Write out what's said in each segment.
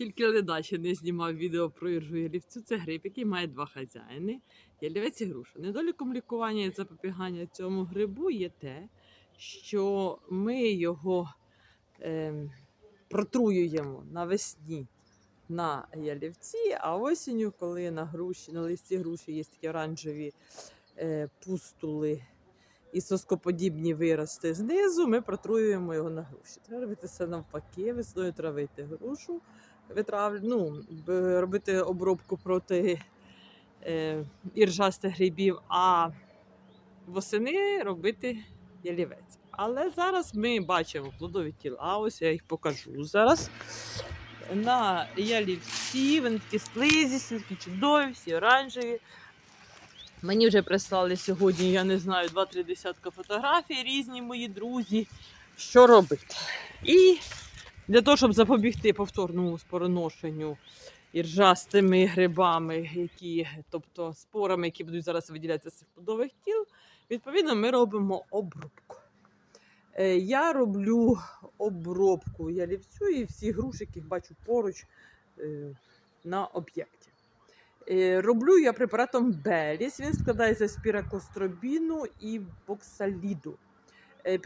Тільки ледаче не знімав відео про іржу ялівцю. Це гриб, який має два хазяїни. Ялівець і груша. Недоліком лікування і запобігання цьому грибу є те, що ми його ем, протруюємо навесні на ялівці, а осінню, коли на груші, на листі груші є такі оранжеві е, пустули і соскоподібні вирости знизу, ми протруюємо його на груші. Треба робити все навпаки, весною травити грушу, витрав... ну, робити обробку проти е, іржастих грибів, а восени робити ялівець. Але зараз ми бачимо плодові тіла. Ось я їх покажу зараз. На ялівці, вони такі слизі, такі чудові, всі оранжеві. Мені вже прислали сьогодні, я не знаю, 2-3 десятка фотографій, різні мої друзі. Що робити? І для того, щоб запобігти повторному спороношенню іржастими грибами, які, тобто спорами, які будуть зараз виділятися з цих плодових тіл, відповідно, ми робимо обробку. Е, Я роблю обробку ялівцю і всі груші, яких бачу поруч е, на об'єкті. Е, Роблю я препаратом Беліс. Він складається з піраклостробіну і боксаліду. Е,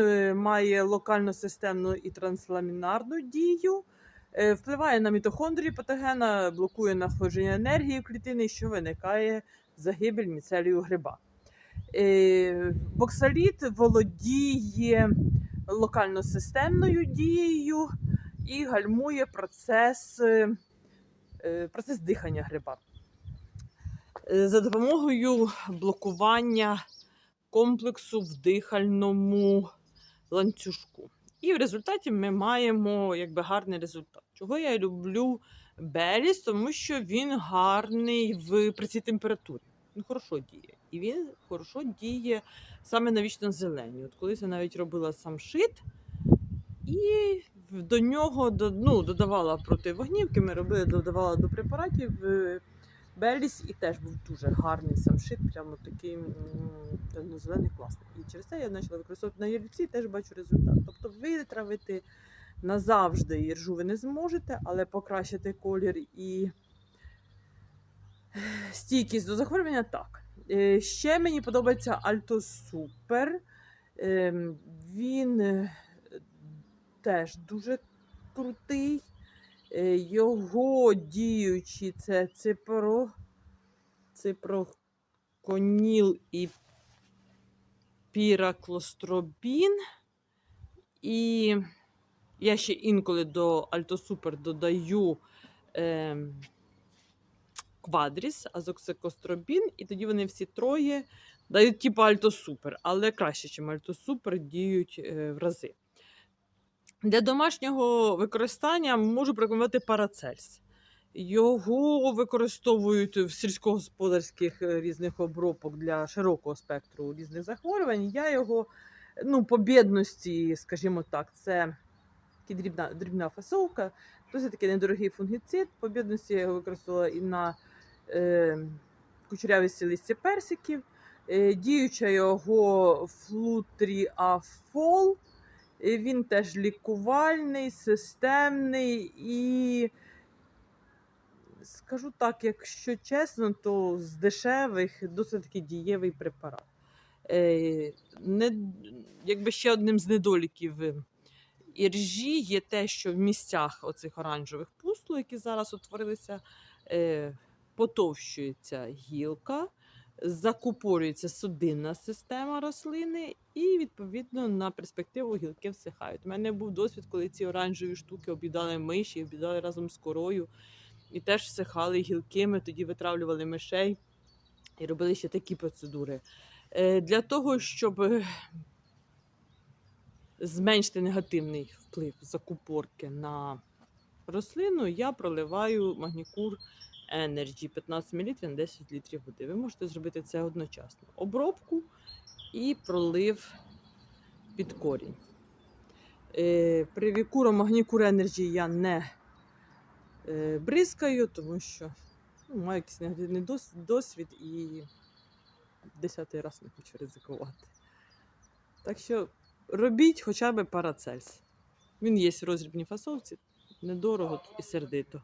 е, має локальну системну і трансламінарну дію, е, впливає на мітохондрії патогена, блокує находження енергії клітини, що виникає загибель міцелію гриба. Боксаліт володіє локально-системною дією і гальмує процес, процес дихання гриба. За допомогою блокування комплексу в дихальному ланцюжку. І в результаті ми маємо якби, гарний результат. Чого я люблю Беліс, тому що він гарний в, при цій температурі. Він хорошо діє. І він хорошо діє саме на вічно зелені. От колись я навіть робила сам шит, і до нього ну, додавала проти вогнівки, ми робили, додавала до препаратів е, Беліс, і теж був дуже гарний сам шит, прямо такий м, темно-зелений, класний. І через це я почала використовувати на ялівці і теж бачу результат. Тобто витравити назавжди іржу ви не зможете, але покращити колір і стійкість до захворювання так. Е, Ще мені подобається Альто Супер. Ем, Він е, теж дуже крутий. Е, Його діючі це ципро, ципроконіл і піраклостробін. І я ще інколи до Альтосупер додаю ем, квадріс, азоксикостробін, і тоді вони всі троє дають типу Альтосупер, але краще, ніж Альтосупер, діють е, в рази. Для домашнього використання можу порекомендувати парацельс. Його використовують в сільськогосподарських е, різних обробок для широкого спектру різних захворювань. Я його ну, по бідності, скажімо так, це дрібна, дрібна фасовка, досить такий недорогий фунгіцид. По бідності я його використовувала і на е, кучерявісті листя персиків. Е, діюча його флутріафол. Він теж лікувальний, системний і, скажу так, якщо чесно, то з дешевих досить таки дієвий препарат. Е, не, якби ще одним з недоліків е, іржі є те, що в місцях оцих оранжевих пустул, які зараз утворилися, е, потовщується гілка, закупорюється судинна система рослини, і відповідно на перспективу гілки всихають. У мене був досвід, коли ці оранжеві штуки об'їдали миші, об'їдали разом з корою, і теж всихали гілки. Ми тоді витравлювали мишей і робили ще такі процедури. Е, Для того, щоб е, зменшити негативний вплив закупорки на рослину, я проливаю магнікур Energy 15 мл на 10 літрів води. Ви можете зробити це одночасно. Обробку і пролив під корінь. Е, Привікуром магнікур Energy я не е, бризкаю, тому що ну, маю якийсь негативний досвід і десятий раз не хочу ризикувати. Так що робіть хоча б парацельс. Він є в розрібній фасовці. Недорого і сердито.